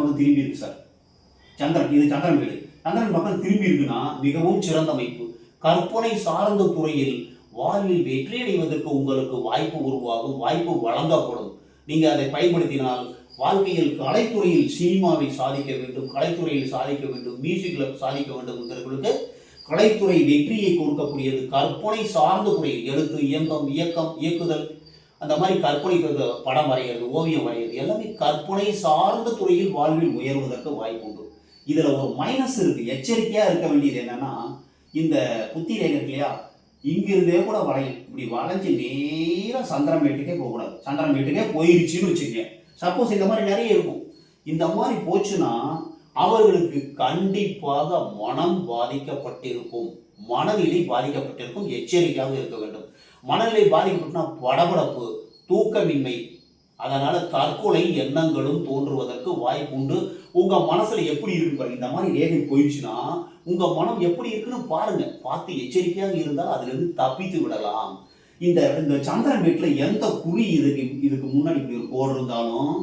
பக்கம் திரும்பி இருக்கு சார். சந்திரன் இது சந்திரன் வீடு. சந்திரன் பக்கம் திரும்பி இருக்குன்னா மிகவும் சிறந்த அமைப்பு. கற்பனை சார்ந்த துறையில் வாழ்வில் வெற்றி அடைவதற்கு உங்களுக்கு வாய்ப்பு உருவாகும் வாய்ப்பு வழங்கப்படும். நீங்க அதை பயன்படுத்தினால் வாழ்க்கையில் கலைத்துறையில் சினிமாவை சாதிக்க வேண்டும் கலைத்துறையில் சாதிக்க வேண்டும் மியூசிக்ல சாதிக்க வேண்டும் என்கிறவர்களுக்கு கலைத்துறை வெற்றியை கொடுக்கக்கூடியது கற்பனை சார்ந்த துறையில் எழுத்து இயக்கம் இயக்கம் இயக்குதல் அந்த மாதிரி கற்பனை படம் வரைகிறது ஓவியம் வரைகிறது எல்லாமே கற்பனை சார்ந்த துறையில் வாழ்வில் உயர்வதற்கு வாய்ப்பு உண்டு. இதில் ஒரு மைனஸ் இருக்குது எச்சரிக்கையாக இருக்க வேண்டியது என்னென்னா இந்த புத்தி ரேகை இல்லையா? இங்கிருந்தே கூட வளையும் இப்படி வளைஞ்சு நேரா சந்திரமேட்டுக்கே போகக்கூடாது. சந்திரமேட்டுக்கே போயிருச்சுன்னு வச்சுக்கோங்க. சப்போஸ் இந்த மாதிரி நிறைய இருக்கும். இந்த மாதிரி போச்சுன்னா அவர்களுக்கு கண்டிப்பாக மனம் பாதிக்கப்பட்டிருக்கும். மனநிலை பாதிக்கப்பட்டிருக்கும். எச்சரிக்கையாக இருக்க வேண்டும். மனநிலை பாதிக்கப்பட்டுனா படபடப்பு தூக்கமின்மை. அதனால தற்கொலை எண்ணங்களும் தோன்றுவதற்கு வாய்ப்பு உண்டு. உங்க மனசுல எப்படி இருக்கு பாருங்க இந்த மாதிரி ரேகை போயிடுச்சுன்னா உங்க மனம் எப்படி இருக்குன்னு பாருங்க. பார்த்து எச்சரிக்கையாக இருந்தால் அதுல இருந்து தப்பித்து விடலாம். இந்த இந்த சந்திரன் வீட்டுல எந்த குறி இதுக்கு இதுக்கு முன்னாடி இப்படி ஒரு கோடு இருந்தாலும்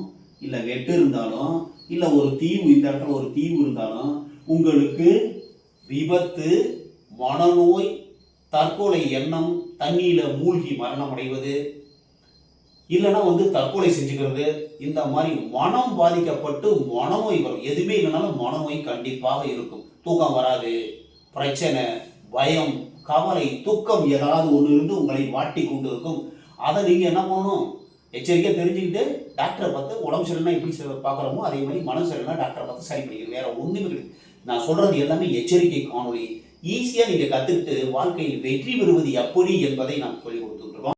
இல்ல வெட்டு இருந்தாலும் இல்ல ஒரு தீவு இந்த இடத்துல ஒரு தீவு இருந்தாலும் உங்களுக்கு விபத்து மனநோய் தற்கொலை எண்ணம் தண்ணியில் மூழ்கி மரணம் அடைவது இல்லைன்னா வந்து தற்கொலை செஞ்சுக்கிறது இந்த மாதிரி மனம் பாதிக்கப்பட்டு மனநோய் வரும். எதுவுமே இல்லைனாலும் மனநோய் கண்டிப்பாக இருக்கும். தூக்கம் வராது பிரச்சனை பயம் கவலை துக்கம் ஏதாவது ஒன்று இருந்து உங்களை வாட்டி கொண்டு இருக்கும். அதை நீங்கள் என்ன பண்ணணும்? எச்சரிக்கை தெரிஞ்சுக்கிட்டு டாக்டரை பார்த்து உடம்பு சரியில்லைனா எப்படி பார்க்குறோமோ அதே மாதிரி மனம் சரியில்லைனா டாக்டரை பார்த்து சரி பண்ணிக்கணும். வேற ஒன்றுமே கிடையாது. நான் சொல்றது எல்லாமே எச்சரிக்கை காணொளி. ஈஸியாக நீங்கள் கற்றுக்கிட்டு வாழ்க்கையில் வெற்றி பெறுவது எப்படி என்பதை நான் சொல்லிக் கொடுத்துருக்கோம்